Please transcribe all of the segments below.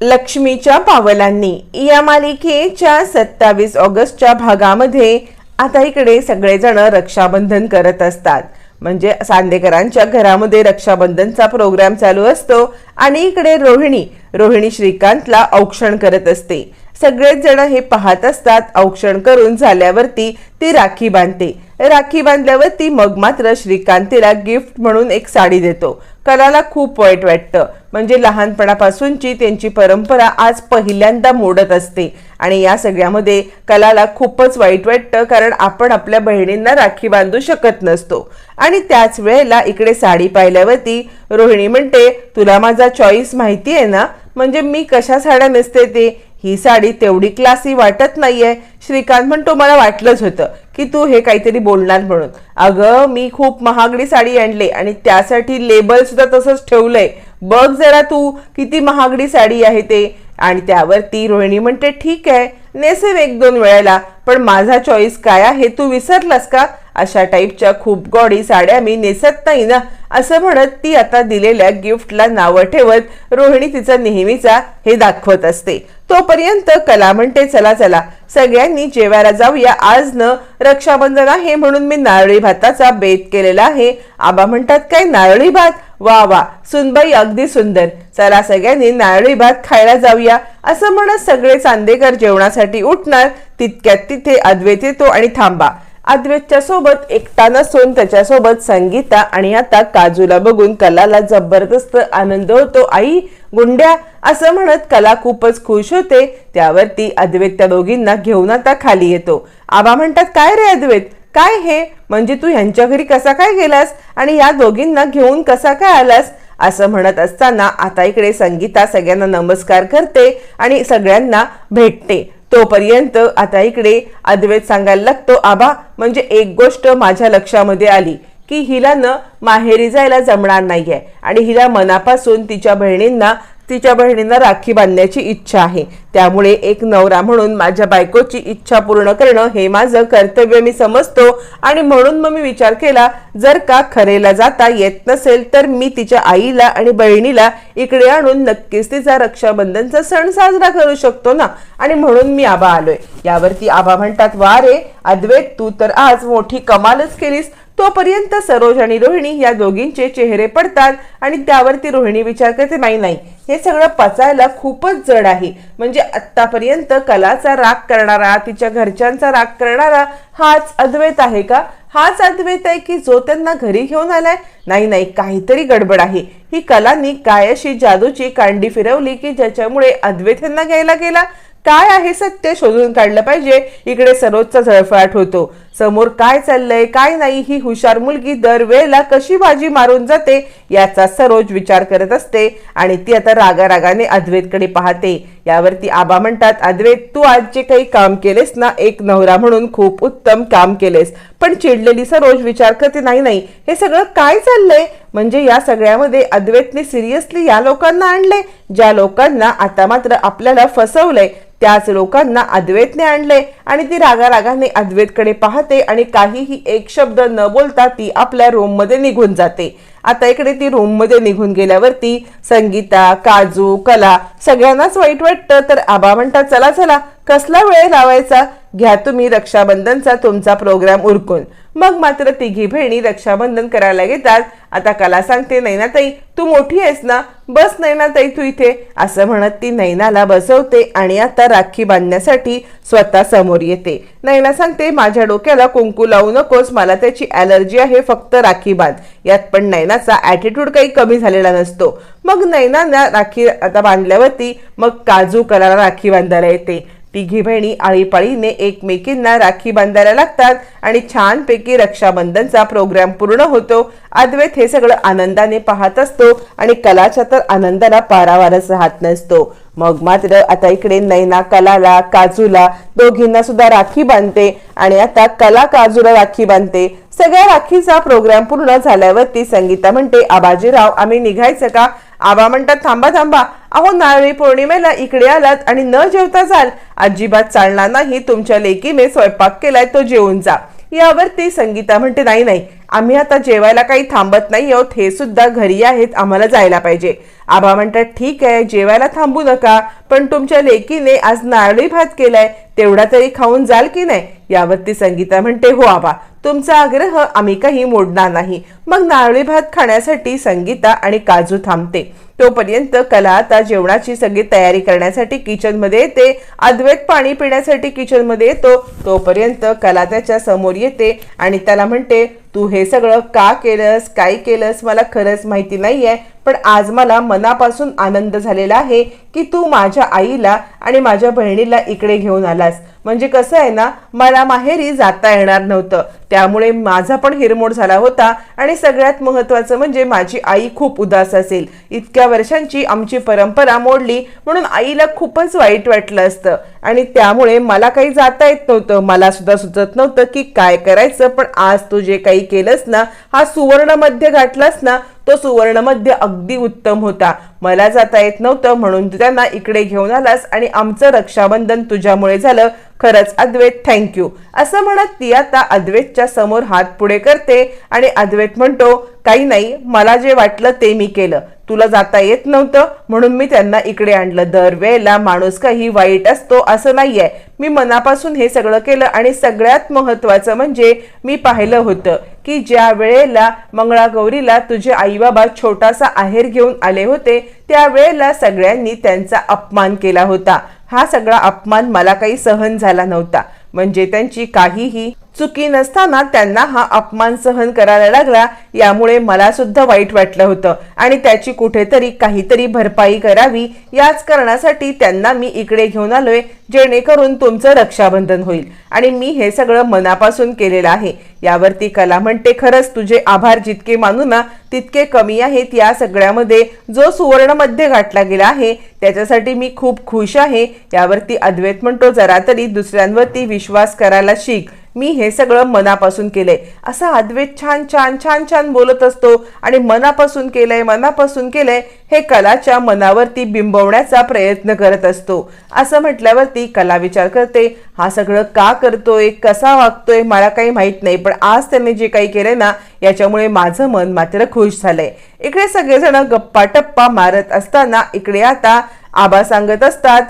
लक्ष्मीच्या पावलांनी. या मालिकेच्या सत्तावीस ऑगस्टच्या भागामध्ये आता इकडे सगळेजण रक्षाबंधन करत असतात. म्हणजे सांदेकरांच्या घरामध्ये रक्षाबंधनचा प्रोग्राम चालू असतो आणि इकडे रोहिणी रोहिणी श्रीकांतला औक्षण करत असते. सगळेच जण हे पाहत असतात औक्षण करून झाल्यावरती ती राखी बांधते. राखी बांधल्यावरती मग मात्र श्रीकांत तिला गिफ्ट म्हणून एक साडी देतो. कलाला खूप वाईट वाटतं. म्हणजे लहानपणापासूनची त्यांची परंपरा आज पहिल्यांदा मोडत असते. आणि या सगळ्यामध्ये कलाला खूपच वाईट वाटतं कारण आपण आपल्या बहिणींना राखी बांधू शकत नसतो. आणि त्याच वेळेला इकडे साडी पाहिल्यावरती रोहिणी म्हणते तुला माझा चॉईस माहिती आहे ना? म्हणजे मी कशा साड्या नेसते ते? ही साडी तेवढी क्लासी वाटत नाहीये. श्रीकांत म्हणतो मला वाटलंच होतं. की तू हे काहीतरी बोलणार म्हणून. अगं मी खूप महागडी साडी आणली आणि त्यासाठी लेबल सुद्धा तसंच ठेवलंय. बघ जरा तू किती महागडी साडी आहे ते. आणि त्यावर ती रोहिणी म्हणते ठीक आहे नेसेव एक दोन वेळेला. पण माझा चॉईस काय आहे तू विसरलास का? अशा टाईपच्या खूप गॉडी साड्या मी नेसत नाही ना. असं म्हणत ती आता दिलेल्या गिफ्टला नावं ठेवत रोहिणी तिचा नेहमीचा हे दाखवत असते. तोपर्यंत कला म्हणते चला चला सगळ्यांनी जेवायला जाऊया. आज न रक्षाबंधन आहे म्हणून मी नारळी भाताचा बेत केलेला आहे. आबा म्हणतात काय नारळी भात? वा वा सुनबाई अगदी सुंदर. चला सगळ्यांनी नारळी भात खायला जाऊया. असं म्हणत सगळे चांदेकर जेवणासाठी उठणार. तितक्यात तिथे अद्वैत येतो आणि थांबा. अद्वैतच्या सोबत एकटा नसून त्याच्यासोबत संगीता आणि आता काजूला बघून कलाला जबरदस्त आनंद होतो. आई गुंड्या असं म्हणत कला खूपच खुश होते. त्यावरती अद्वैत त्या दोघींना घेऊन आता खाली येतो. आबा म्हणतात काय रे अद्वैत? काय हे? म्हणजे तू ह्यांच्या घरी कसा काय गेलास? आणि या दोघींना घेऊन कसा काय आलास? असं म्हणत असताना आता इकडे संगीता सगळ्यांना नमस्कार करते आणि सगळ्यांना भेटते. तोपर्यंत आता इकडे अद्वैत सांगायला लागतो आबा म्हणजे एक गोष्ट माझ्या लक्षामध्ये आली की हिला न माहेरी जायला जमणार नाहीये. आणि हिला मनापासून तिच्या बहिणींना तिच्या बहिणींना राखी बांधण्याची इच्छा आहे. त्यामुळे एक नवरा म्हणून माझ्या बायकोची इच्छा पूर्ण करणं हे माझं कर्तव्य मी समजतो आणि म्हणून मग मी विचार केला जर का खरेला जाता येत नसेल तर मी तिच्या आईला आणि बहिणीला इकडे आणून नक्कीच तिचा रक्षाबंधनचा सण साजरा करू शकतो ना? आणि म्हणून मी आबा आलोय. यावरती आबा म्हणतात वा रे अद्वैत तू तर आज मोठी कमालच केलीस. तोपर्यंत सरोज आणि रोहिणी या दोघींचे चेहरे पडतात आणि त्यावरती रोहिणी विचार करते नाही नाही हे सगळं पचायला खूपच जड आहे. म्हणजे आतापर्यंत कलाचा राग करणारा तिच्या घरच्यांचा राग करणारा हाच अद्वैत आहे का? हाच अद्वैत आहे की जो त्यांना घरी घेऊन आलाय? नाही नाही काहीतरी गडबड आहे. ही कलानी काय अशी जादूची कांडी फिरवली की ज्याच्यामुळे अद्वैत यांना घ्यायला गेला? काय आहे सत्य शोधून काढलं पाहिजे? इकडे सरोजचा झळफळाट होतो. समोर काय चाललंय काय नाही ही हुशार मुलगी दरवेळेला कशी बाजी मारून जाते याचा सरोज विचार करत असते आणि ती आता रागारागाने अद्वैतकडे पाहते. यावरती आबा म्हणतात अद्वैत तू आज जे काही काम केलेस ना? एक नवरा म्हणून खूप उत्तम काम केलेस. पण चिडलेली सरोज विचार करते नाही नाही हे सगळं काय चाललंय? म्हणजे या सगळ्यामध्ये अद्वैतने सिरियसली या लोकांना आणले ज्या लोकांना आता मात्र आपल्याला फसवलंय. त्याच लोकांना अद्वैतने आणले आणि ती रागा रागाने अद्वैतकडे पाहते आणि काहीही एक शब्द न बोलता ती आपल्या रूममध्ये निघून जाते. आता इकडे ती रूममध्ये निघून गेल्यावरती संगीता काजू कला सगळ्यांनाच वाईट वाटतं. तर आबा म्हणतात चला चला कसला वेळ लावायचा? घ्या तुम्ही रक्षाबंधनचा तुमचा प्रोग्राम उरकून. मग मात्र तिघी बहिणी रक्षाबंधन करायला घेतात आता कला सांगते नैनाताई तू मोठी आहेस ना? बस नैनाताई तू इथे. असं म्हणत ती नैनाला बसवते आणि आता राखी बांधण्यासाठी स्वतः समोर येते. नैना सांगते माझ्या डोक्याला कुंकू लावू नकोस मला त्याची ॲलर्जी आहे फक्त राखी बांध. यात पण नैनाचा ॲटिट्यूड काही कमी झालेला नसतो. मग नैनाना राखी आता बांधल्यावरती मग काजू कलाला राखी बांधायला येते. तिघी बहिणी आळीपाळीने एकमेकींना राखी बांधायला लागतात आणि छानपैकी रक्षाबंधनचा प्रोग्राम पूर्ण होतो. अद्वैत हे सगळं आनंदाने पाहत असतो आणि कलाच्या तर आनंदाला पारावारच राहत नसतो. मग मात्र आता इकडे नैना कलाला काजूला दोघींना सुद्धा राखी बांधते आणि आता कला काजूला राखी बांधते. सगळ्या राखीचा प्रोग्राम पूर्ण झाल्यावरती संगीता म्हणते आबाजीराव आम्ही निघायचं का? आबा म्हणतात थांबा थांबा अहो नारळी पौर्णिमेला इकडे आलात आणि न जेवता जाल. अजिबात चालणार नाही. तुमच्या लेकीने स्वयंपाक केलाय तो जेवून जा. यावरती संगीता म्हणते नाही नाही. आम्ही आता जेवायला काही थांबत नाही आहोत. हे सुद्धा घरी आहेत. आम्हाला जायला पाहिजे. आबा म्हणतात ठीक आहे. जेवायला थांबू नका. पण तुमच्या लेकीने आज नारळी भात केलाय. तेवढा तरी खाऊन जाल की नाही? यावरती संगीता म्हणते हो आबा तुमचा आग्रह आम्ही काही मोडणार नाही. मग नारळी भात खाण्यासाठी संगीता आणि काजू थांबते. तोपर्यंत कला आता जेवणाची सगळी तयारी करण्यासाठी किचनमध्ये येते. अद्वैत पाणी पिण्यासाठी किचनमध्ये येतो. तोपर्यंत कला त्याच्यासमोर येते आणि त्याला म्हणते तू हे सगळं का केलंस? काय केलंस? मला खरंच माहिती नाहीये. पण आज मला मनापासून आनंद झालेला आहे की तू माझ्या आईला आणि माझ्या बहिणीला इकडे घेऊन आलास. म्हणजे कसं आहे ना मला माहेरी जाता येणार नव्हतं. त्यामुळे माझा पण हिरमोड झाला होता आणि सगळ्यात महत्वाचं म्हणजे माझी आई खूप उदास असेल. इतक्या वर्षांची आमची परंपरा मोडली म्हणून आईला खूपच वाईट वाटलं असतं. आणि त्यामुळे मला काही जाता येत नव्हतं. मला सुद्धा सुचत नव्हतं की काय करायचं पण आज तू जे काही केलंस ना हा सुवर्ण मध्य गाठलास ना तो सुवर्णमध्ये अगदी उत्तम होता. मला जाता येत नव्हतं म्हणून तू त्यांना इकडे घेऊन आलास आणि आमचं रक्षाबंधन तुझ्यामुळे झालं. खरंच अद्वैत थँक्यू असं म्हणत ती आता अद्वैतच्या समोर हात पुढे करते आणि अद्वैत म्हणतो काही नाही मला जे वाटलं ते मी केलं. तुला जाता येत नव्हतं म्हणून मी त्यांना इकडे आणलं. दरवेळेला माणूस काही वाईट असतो असं नाहीये. मी मनापासून हे सगळं केलं आणि सगळ्यात महत्वाचं म्हणजे मी पाहिलं होतं. की ज्या वेळेला मंगळागौरीला तुझे आई बाबा छोटासा आहेर घेऊन आले होते त्यावेळेला सगळ्यांनी त्यांचा अपमान केला होता. हा सगळा अपमान मला काही सहन झाला नव्हता. म्हणजे त्यांची काहीही चुकी नसताना त्यांना हा अपमान सहन करायला लागला यामुळे मला सुद्धा वाईट वाटलं होतं. आणि त्याची कुठेतरी काहीतरी भरपाई करावी याच कारणासाठी त्यांना मी इकडे घेऊन आलोय जेणेकरून तुमचं रक्षाबंधन होईल. आणि मी हे सगळं मनापासून केलेलं आहे. यावरती कला म्हणते खरंच तुझे आभार जितके मानू ना तितके कमी आहेत. या सगळ्यामध्ये जो सुवर्णमध्ये गाठला गेला आहे त्याच्यासाठी मी खूप खुश आहे. यावरती अद्वैत म्हणतो जरा तरी दुसऱ्यांवरती विश्वास करायला शिक. मी हे सगळं मनापासून केलंय. असा अद्वैत छान छान छान छान बोलत असतो आणि मनापासून केलंय मनापासून केलंय हे कलाच्या मनावरती बिंबवण्याचा प्रयत्न करत असतो. असं म्हटल्यावरती कला विचार करते हा सगळं का करतोय? कसा वागतोय? मला काही माहीत नाही पण आज त्याने जे काही केलंय ना याच्यामुळे माझं मन मात्र खुश झालंय. इकडे सगळेजण गप्पा टप्पा मारत असताना इकडे आता आबा सांगत असतात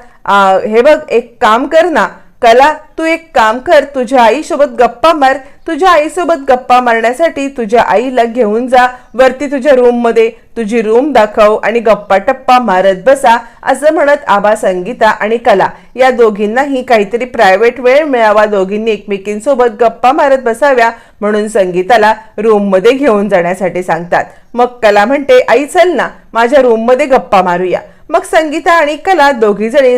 हे बघ एक काम कर ना कला तू एक काम कर तुझ्या आईसोबत गप्पा मार. तुझ्या आईसोबत गप्पा मारण्यासाठी तुझ्या आईला घेऊन जा. वरती तुझ्या रूममध्ये तुझी रूम दाखव आणि गप्पा टप्पा मारत बसा असं म्हणत आबा संगीता आणि कला या दोघींनाही काहीतरी प्रायव्हेट वेळ मिळावा. दोघींनी एकमेकींसोबत गप्पा मारत बसाव्या म्हणून संगीताला रूममध्ये घेऊन जाण्यासाठी सांगतात. मग कला म्हणते आई चल ना माझ्या रूममध्ये गप्पा मारूया. मग संगीता आणि कला दोघी जणी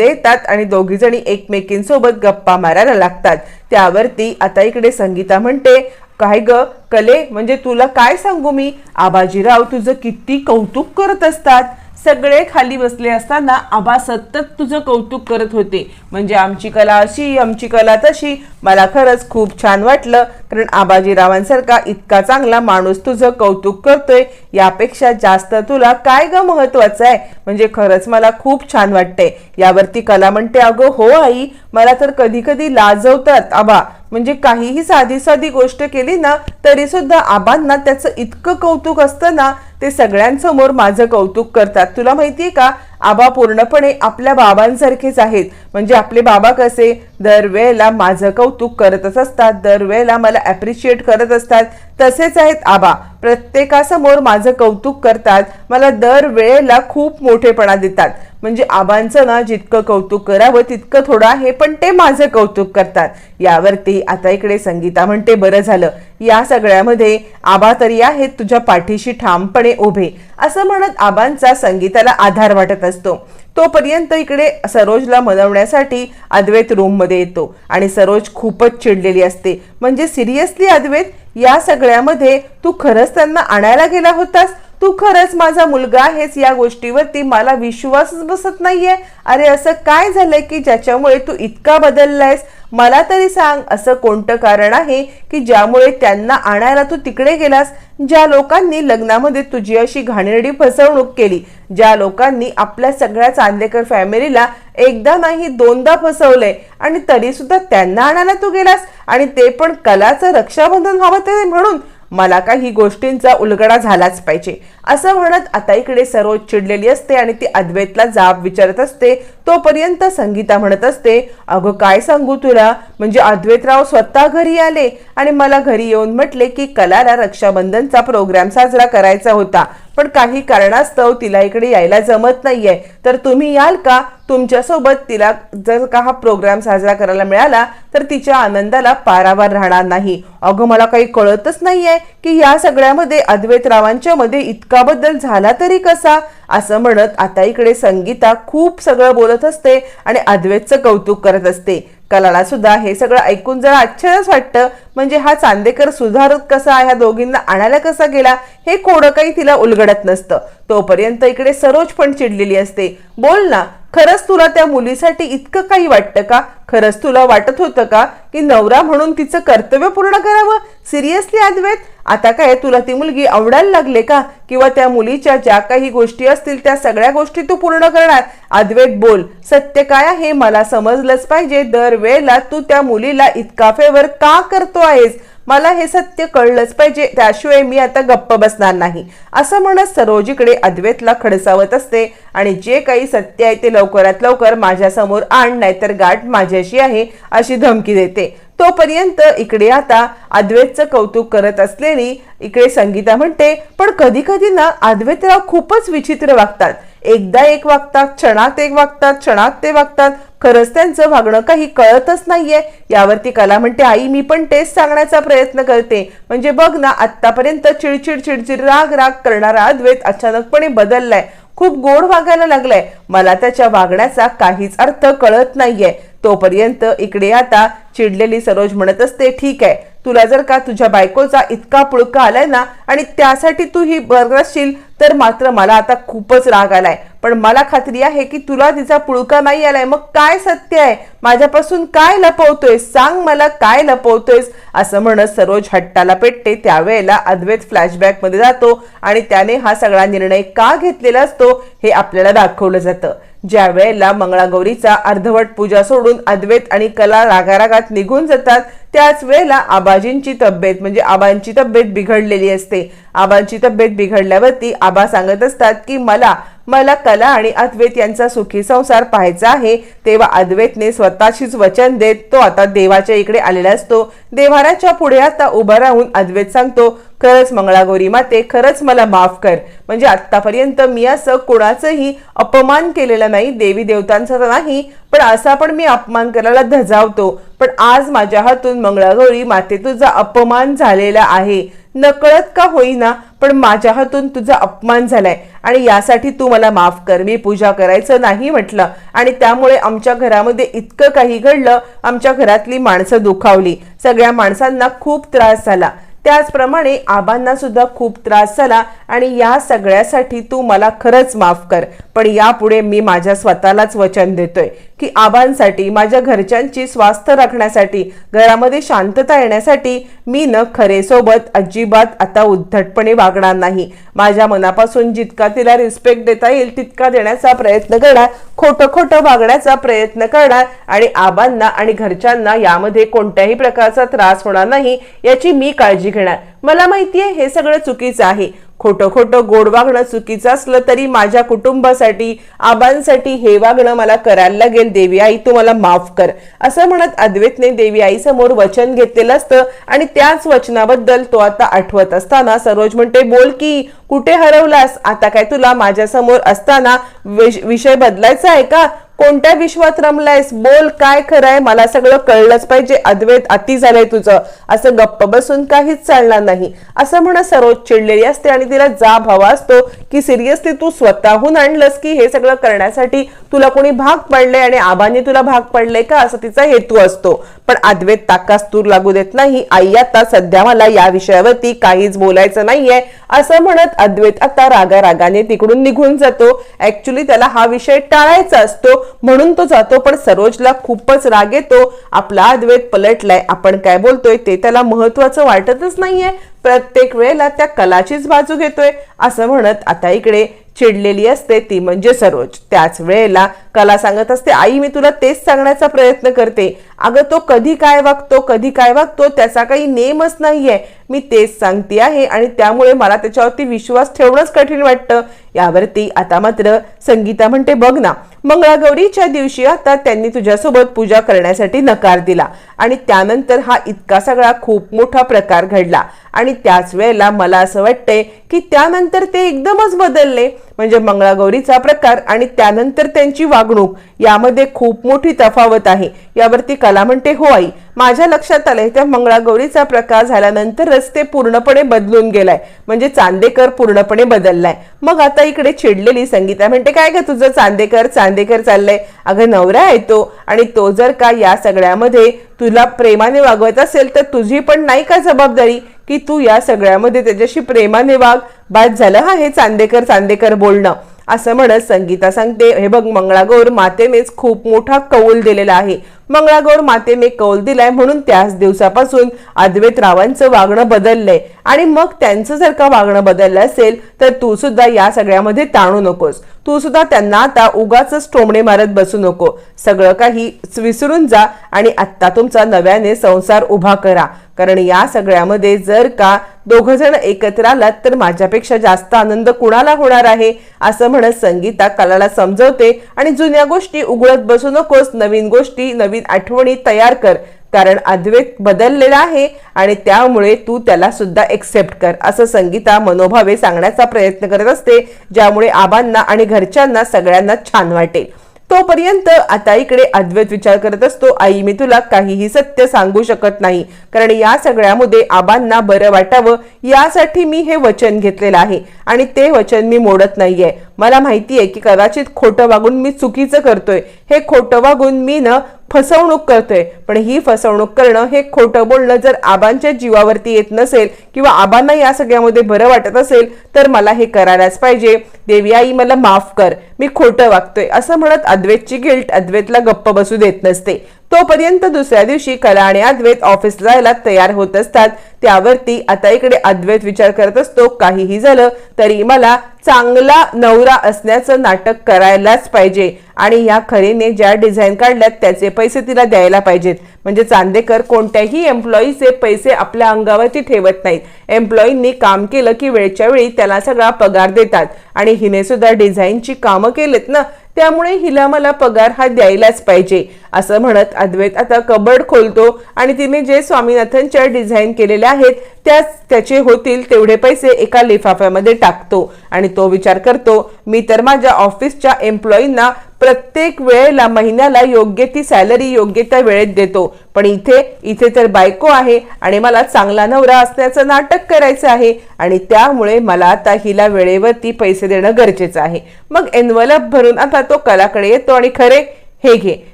येतात आणि दोघी जणी एकमेकींसोबत गप्पा मारायला लागतात. त्यावरती आता इकडे संगीता म्हणते काय ग कले म्हणजे तुला काय सांगू मी? आबाजीराव तुझं किती कौतुक करत असतात. सगळे खाली बसले असताना आबा सतत तुझं कौतुक करत होते. म्हणजे आमची कला अशी आमची कला तशी. मला खरंच खूप छान वाटलं. कारण आबाजीरावांसारखा इतका चांगला माणूस तुझं कौतुक करतोय यापेक्षा जास्त तुला काय ग महत्वाचं आहे? म्हणजे खरंच मला खूप छान वाटतंय. यावरती कला म्हणते अगं हो आई मला तर कधी कधी लाजवतात आबा. म्हणजे काहीही साधी साधी गोष्ट केली ना तरी सुद्धा आबांना त्याचं इतकं कौतुक असतं ना ते सगळ्यांसमोर माझं कौतुक करतात. तुला माहितीये का आबा पूर्णपणे आपल्या बाबांसारखेच आहेत. म्हणजे आपले बाबा कसे? दरवेळेला माझं कौतुक करतच असतात. दरवेळेला मला ॲप्रिशिएट करत असतात. तसेच आहेत आबा. प्रत्येकासमोर माझं कौतुक करतात. मला दरवेळेला खूप मोठेपणा देतात. म्हणजे आबांचं ना जितकं कौतुक करावं तितकं थोडं आहे पण ते माझं कौतुक करतात. यावरती आता इकडे संगीता म्हणते बरं झालं. या सगळ्यामध्ये आबा तरी आहेत तुझ्या पाठीशी ठामपणे उभे. असं म्हणत आबांचा संगीताला आधार वाटत असतो. तोपर्यंत इकडे सरोजला मनवण्यासाठी अद्वैत रूममध्ये येतो आणि सरोज खूपच चिडलेली असते. म्हणजे सिरियसली अद्वैत या सगळ्यामध्ये तू खरंच त्यांना आणायला गेला होतास? तू खरंच माझा मुलगा आहेस या गोष्टीवरती मला विश्वासच बसत नाहीये. अरे असं काय झालंय की ज्याच्यामुळे तू इतका बदललायस? मला तरी सांग असं कोणतं कारण आहे की ज्यामुळे त्यांना आणायला तू तिकडे गेलास? ज्या लोकांनी लग्नामध्ये तुझी अशी घाणेरडी फसवणूक केली ज्या लोकांनी आपल्या सगळ्या चांदेकर फॅमिलीला एकदा नाही दोनदा फसवलंय आणि तरी सुद्धा त्यांना आणायला तू गेलास? आणि ते पण कलाचं रक्षाबंधन व्हावं ते म्हणून. मला काही गोष्टींचा उलगडा झालाच पाहिजे. असं म्हणत आता इकडे सरोज चिडलेली असते आणि ती अद्वैतला जाब विचारत असते. तोपर्यंत संगीता म्हणत असते अगं काय सांगू तुला? म्हणजे अद्वैतराव स्वतः घरी आले आणि मला घरी येऊन म्हटले की कलाला रक्षाबंधनचा प्रोग्राम साजरा करायचा होता. पण काही कारणास्तव तिला इकडे यायला जमत नाहीये. तर तुम्ही याल का? तुमच्यासोबत तिला जर का हा प्रोग्राम साजरा करायला मिळाला तर तिच्या आनंदाला पारावार राहणार नाही. अगं मला काही कळतच नाहीये की या सगळ्यामध्ये अद्वैतरावांच्या मध्ये इतका बदल झाला तरी कसा? असं म्हणत आता इकडे संगीता खूप सगळं बोलत असते आणि अद्वैतचं कौतुक करत असते. कलाला सुद्धा हे सगळं ऐकून जरा आश्चर्यच वाटतं. म्हणजे हा चांदेकर सुधारत कसा ह्या दोघींना आणायला कसा गेला? हे कोडं काही तिला उलगडत नसतं. तोपर्यंत इकडे सरोज पण चिडलेली असते. बोल ना खरंच तुला त्या मुलीसाठी इतकं काही वाटतं का? खरंच तुला वाटत होतं का की नवरा म्हणून तिचं कर्तव्य पूर्ण करावं? सिरियसली अद्वैत? आता काय तुला ती मुलगी आवडायला लागले का? किंवा त्या मुलीच्या ज्या काही गोष्टी असतील त्या सगळ्या गोष्टी तू पूर्ण करणार? अद्वैत बोल सत्य काय आहे मला समजलंच पाहिजे. दरवेळेला तू त्या मुलीला इतका फेवर का करतो आहेस? मला हे सत्य कळलंच पाहिजे त्याशिवाय मी आता गप्प बसणार नाही. असं म्हणत सरोजीकडे अद्वैतला खडसावत असते. आणि जे काही सत्य आहे ते लवकरात लवकर माझ्यासमोर आण नाहीतर गाठ माझ्याशी आहे अशी धमकी देते. तोपर्यंत इकडे आता अद्वैतचं कौतुक करत असलेली इकडे संगीता म्हणते पण कधी कधी ना अद्वैतराव खूपच विचित्र वागतात. एकदा एक वागतात क्षणात एक वागतात क्षणात ते वागतात. खरंच त्यांचं वागणं काही कळतच नाहीये. यावरती कला म्हणते आई मी पण तेच सांगण्याचा प्रयत्न करते. म्हणजे बघ ना आतापर्यंत चिडचिड चिडचिड राग राग करणारा अद्वैत अचानकपणे बदललाय. खूप गोड वागायला लागलाय. मला त्याच्या वागण्याचा काहीच अर्थ कळत नाहीये. तोपर्यंत इकडे आता चिडलेली सरोज म्हणत असते ठीक आहे तुला जर का तुझ्या बायकोचा इतका पुळका आलाय ना आणि त्यासाठी तू ही बरगसशील तर मात्र मला आता खूपच राग आलाय. पण मला खात्री आहे की तुला तिचा पुळका नाही आलाय. मग काय सत्य आहे? माझ्यापासून काय लपवतोयस सांग मला काय लपवतोयस? असं म्हणत सरोज हट्टाला पेटते. त्यावेळेला अद्वैत फ्लॅशबॅकमध्ये जातो आणि त्याने हा सगळा निर्णय का घेतलेला असतो हे आपल्याला दाखवलं जातं. ज्या वेळेला मंगळागौरीचा अर्धवट पूजा सोडून अद्वैत आणि कला रागारागात निघून जातात त्याच वेळेला आबाजींची तब्येत म्हणजे आबांची तब्येत बिघडलेली असते. आबांची तब्येत बिघडल्यावरती आबा सांगत असतात की मला मला कला आणि अद्वैत यांचा सुखी संसार पाहायचा आहे तेव्हा अद्वैतने स्वतःशीच वचन देत तो आता देवाच्या इकडे आलेला असतो. देवाराच्या पुढे आता उभा राहून अद्वैत सांगतो खरंच मंगळागौरी माते खरंच मला माफ कर. म्हणजे आत्तापर्यंत मी असं कोणाचंही अपमान केलेला नाही देवी देवतांचा तर नाही पण असा पण मी अपमान करायला धजावतो. पण आज माझ्या हातून मंगळागौरी माते तुझा अपमान झालेला आहे. नकळत का होईना पण माझ्या हातून तुझा अपमान झालाय. आणि यासाठी तू मला माफ कर. मी पूजा करायचं नाही म्हटलं. आणि त्यामुळे आमच्या घरामध्ये इतकं काही घडलं आमच्या घरातली माणसं दुखावली. सगळ्या माणसांना खूप त्रास झाला. त्याचप्रमाणे आबांना सुद्धा खूप त्रास झाला. आणि या सगळ्यासाठी तू मला खरंच माफ कर. पण यापुढे मी माझ्या स्वतःलाच वचन देतोय. की आबांसाठी माझ्या घरच्यांची स्वास्थ्य राखण्यासाठी घरामध्ये शांतता येण्यासाठी मी न खरेसोबत अजिबात आता उद्धटपणे वागणार नाही. माझ्या मनापासून जितका तिला रिस्पेक्ट देता येईल तितका देण्याचा प्रयत्न करणार खोटं खोटं वागण्याचा प्रयत्न करणार आणि आबांना आणि घरच्यांना यामध्ये कोणत्याही प्रकारचा त्रास होणार नाही याची मी काळजी घेणार. मला माहितीये हे सगळं चुकीचं आहे. खोटं खोटं गोड वागणं चुकीचं असलं तरी माझ्या कुटुंबासाठी आबांसाठी हे वागणं मला करायला लागेल. देवी आई तू मला माफ कर. असं म्हणत अद्वैतने देवी आई समोर वचन घेतलेलं असतं आणि त्याच वचनाबद्दल तो आता आठवत असताना सरोज म्हणते बोल की कुठे हरवलास? आता काय तुला माझ्यासमोर असताना विषय बदलायचा आहे का? कोणत्या विश्वात रमलायस? बोल काय खरंय? मला सगळं कळलंच पाहिजे. अद्वैत अति झालंय तुझं. असं गप्प बसून काहीच चालणार नाही. असं म्हणत सरोज चिडलेली असते आणि तिला जाब हवा असतो की सिरियसली तू स्वतःहून आणलंस की हे सगळं करण्यासाठी तुला कोणी भाग पडले आणि आबांनी तुला भाग पडले का? असं तिचा हेतू असतो. पण अद्वैत ताकास तूर लागू देत नाही. आई आता सध्या मला या विषयावरती काहीच बोलायचं नाहीये. असं म्हणत अद्वैत आता रागा रागाने तिकडून निघून जातो. ऍक्च्युली त्याला हा विषय टाळायचा असतो. म्हणून तो जातो पण सरोजला खूपच राग येतो. आपला अद्वैत पलटलाय. आपण काय बोलतोय ते त्याला महत्वाचं वाटतच नाहीये. प्रत्येक वेळेला त्या कलाचीच बाजू घेतोय. असं म्हणत आता इकडे चिडलेली असते ती म्हणजे सरोज. त्याच वेळेला कला सांगत असते आई मी तुला तेच सांगण्याचा प्रयत्न करते. अगं तो कधी काय वागतो कधी काय वागतो त्याचा काही नेमच नाही आहे मी तेच सांगते आहे आणि त्यामुळे मला त्याच्यावरती विश्वास ठेवणंच कठीण वाटतं. यावरती आता मात्र संगीता म्हणते बघ ना मंगळागौरीच्या दिवशी आता त्यांनी तुझ्यासोबत पूजा करण्यासाठी नकार दिला आणि त्यानंतर हा इतका सगळा खूप मोठा प्रकार घडला. आणि त्याच वेळेला मला असं वाटतंय की त्यानंतर ते एकदमच बदलले. म्हणजे मंगळागौरीचा प्रकार आणि त्यानंतर त्यांची वागणूक यामध्ये खूप मोठी तफावत आहे. यावरती कला म्हणते हो आई माझ्या लक्षात आलंय त्या मंगळागौरीचा प्रकार झाल्यानंतर रस्ते पूर्णपणे बदलून गेलाय. म्हणजे चांदेकर पूर्णपणे बदललाय. मग आता इकडे चिडलेली संगीता म्हणते काय ग तुझं चांदेकर चांदेकर चाललंय? अगं नवरा येतो आणि तो जर का या सगळ्यामध्ये तुला प्रेमाने वागवत असेल तर तुझी पण नाही का जबाबदारी? की तू या सगळ्यामध्ये त्याच्याशी प्रेमाने वाग. बाद झालं हा हे चांदेकर चांदेकर बोलणं. असं म्हणत संगीता सांगते हे बघ मंगळागौर मातेनेच खूप मोठा कौल दिलेला आहे. मंगळागौर मातेने कौल दिलाय म्हणून त्याच दिवसापासून अद्वैत रावांचं वागणं बदललंय. आणि मग त्यांचं जर का वागणं बदललं असेल तर तू सुद्धा या सगळ्यामध्ये ताणू नकोस. तू सुद्धा त्यांना आता उगाच टोमणे मारत बसू नको. सगळं काही विसरून जा आणि आत्ता तुमचा नव्याने संसार उभा करा. कारण या सगळ्यामध्ये जर का दोघ जण एकत्र आलात तर माझ्यापेक्षा जास्त आनंद कुणाला होणार आहे? असं म्हणत संगीता कलाला समजवते आणि जुन्या गोष्टी उघडत बसू नकोस. नवीन गोष्टी नवीन आठवणी तयार कर. कारण अद्वैत बदललेला आहे आणि त्यामुळे तू त्याला सुद्धा एक्सेप्ट कर असं संगीता मनोभावे सांगण्याचा प्रयत्न करत असते ज्यामुळे आबांना आणि घरच्यांना सगळ्यांना छान वाटेल. तोपर्यंत आता इकडे अद्वैत विचार करत असतो आई मी तुला काहीही सत्य सांगू शकत नाही. कारण या सगळ्यामध्ये आबांना बरं वाटावं. यासाठी मी हे वचन घेतलेलं आहे. आणि ते वचन मी मोडत नाहीये. मला माहिती आहे की कदाचित खोटं वागून मी चुकीचं करतोय. हे खोटं वागून मी ना फसवणूक करतोय. पण ही फसवणूक करणं हे खोटं बोलणं जर आबांच्या जीवावरती येत नसेल किंवा आबांना या सगळ्यामध्ये बरं वाटत असेल तर मला हे करायलाच पाहिजे. देवी आई मला माफ कर. मी खोटं वागतोय. असं म्हणत अद्वैतची गिल्ट अद्वैतला गप्प बसू देत नसते. तोपर्यंत दुसऱ्या दिवशी कला आणि अद्वैत ऑफिसला जायला तयार होत असतात. त्यावरती आता इकडे अद्वैत विचार करत असतो. काहीही झालं तरी मला चांगला नवरा असण्याचं नाटक करायलाच पाहिजे. आणि या खरेने ज्या डिझाईन काढल्यात त्याचे पैसे तिला द्यायला पाहिजेत. म्हणजे चांदेकर कोणत्याही एम्प्लॉईचे पैसे आपल्या अंगावरती ठेवत नाहीत. एम्प्लॉईंनी काम केलं की वेळच्या वेळी त्याला सगळा पगार देतात. आणि हिने सुद्धा डिझाईनची कामं केलेत ना त्यामुळे हिला मला पगार हा द्यायलाच पाहिजे. असं म्हणत अद्वैत आता कबड खोलतो आणि तिने जे स्वामीनाथनच्या डिझाईन केलेल्या आहेत त्याच त्याचे होतील तेवढे पैसे एका लिफाफ्यामध्ये टाकतो. आणि तो विचार करतो मी तर माझ्या ऑफिसच्या एम्प्लॉईंना प्रत्येक वेळेला महिन्याला योग्य ती सॅलरी योग्य त्या वेळेत देतो. पण इथे इथे तर बायको आहे आणि मला चांगला नवरा असण्याचं नाटक करायचं आहे आणि त्यामुळे मला आता हिला वेळेवरती पैसे देणं गरजेचं आहे. मग एनवलप भरून आता तो कलाकडे येतो आणि खरे हे घे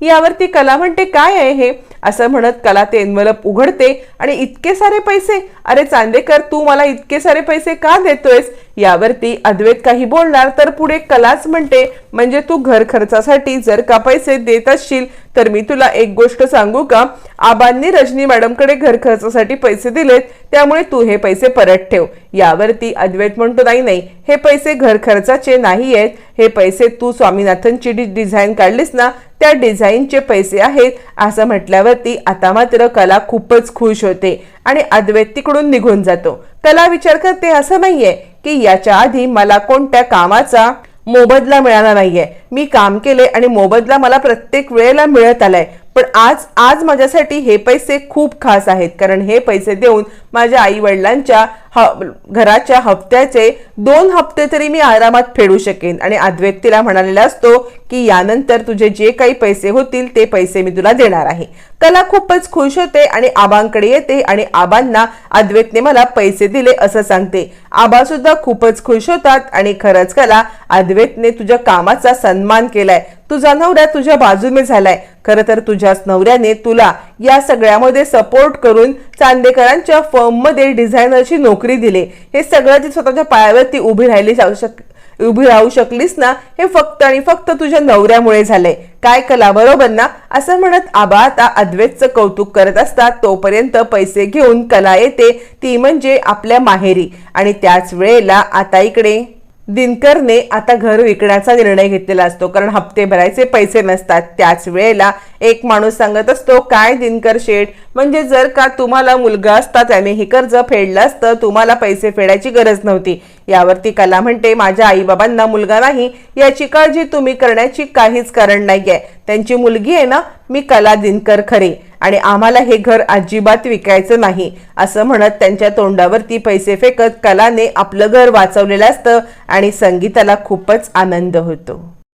यावरती कला म्हणते काय आहे हे? असं म्हणत कला ते एनवलप उघडते आणि इतके सारे पैसे? अरे चांदेकर तू मला इतके सारे पैसे का देतोयस? यावरती अद्वैत काही बोलणार तर पुढे कलाच म्हणते म्हणजे तू घर खर्चासाठी जर का पैसे देत असशील तर मी तुला एक गोष्ट सांगू का? आबांनी रजनी मॅडमकडे घर खर्चासाठी पैसे दिलेत त्यामुळे तू हे पैसे परत ठेव. यावरती अद्वैत म्हणतो नाही नाही हे पैसे घर खर्चाचे नाही आहेत हे पैसे तू स्वामीनाथनची डिझाईन काढलीस ना त्या डिझाईनचे पैसे आहेत असं म्हटल्यावरती आता मात्र कला खूपच खुश होते आणि अद्वैत तिकडून निघून जातो. कला विचार करते असं नाहीये की याच्या आधी मला कोणत्या कामाचा मोबदला मिळाला नाहीये. मी काम केले आणि मोबदला मला प्रत्येक वेळेला मिळत आलाय. पण आज आज माझ्यासाठी हे पैसे खूप खास आहेत. कारण हे पैसे देऊन माझ्या आई वडिलांच्या घराच्या हप्त्याचे दोन हप्ते तरी मी आरामात फेडू शकेन. आणि अद्वैत तिला म्हणालेला असतो की यानंतर तुझे जे काही पैसे होतील ते पैसे मी तुला देणार आहे. कला खूपच खुश होते आणि आबांकडे येते आणि आबांना अद्वैतने मला पैसे दिले असं सांगते. आबा सुद्धा खूपच खुश होतात आणि खरंच कला अद्वैतने तुझ्या कामाचा सन्मान केलाय. तुझा नवरा तुझ्या बाजूने झालाय. खरं तर तुझ्याच नवऱ्याने तुला या सगळ्यामध्ये सपोर्ट करून चांदेकरांच्या फर्ममध्ये डिझायनरची नोकरी दिली. हे सगळं ती स्वतःच्या पायावरती उभी राहिली जाऊ शक उभी राहू शकलीस ना हे फक्त आणि फक्त तुझ्या नवऱ्यामुळे झालंय. काय कला बरोबर ना? असं म्हणत आबा आता अद्वैतचं कौतुक करत असतात. तोपर्यंत पैसे घेऊन कला येते. ती म्हणजे आपल्या माहेरी. आणि त्याच वेळेला आता इकडे. दिनकरने आता घर विकण्याचा निर्णय घेतलेला असतो. कारण हप्ते भरायचे पैसे नसतात. त्याच वेळेला एक माणूस सांगत असतो काय दिनकर शेठ? म्हणजे जर का तुम्हाला मुलगा असता त्याने हे कर्ज फेडलं असतं तुम्हाला पैसे फेडायची गरज नव्हती. यावरती कला म्हणते माझ्या आईबाबांना मुलगा नाही. याची काळजी तुम्ही करण्याची काहीच कारण नाही आहे त्यांची मुलगी आहे ना मी कला दिनकर खरे. आणि आम्हाला हे घर अजिबात विकायचं नाही असं म्हणत त्यांच्या तोंडावरती पैसे फेकत कलाने आपलं घर वाचवलेलं असतं आणि संगीताला खूपच आनंद होतो.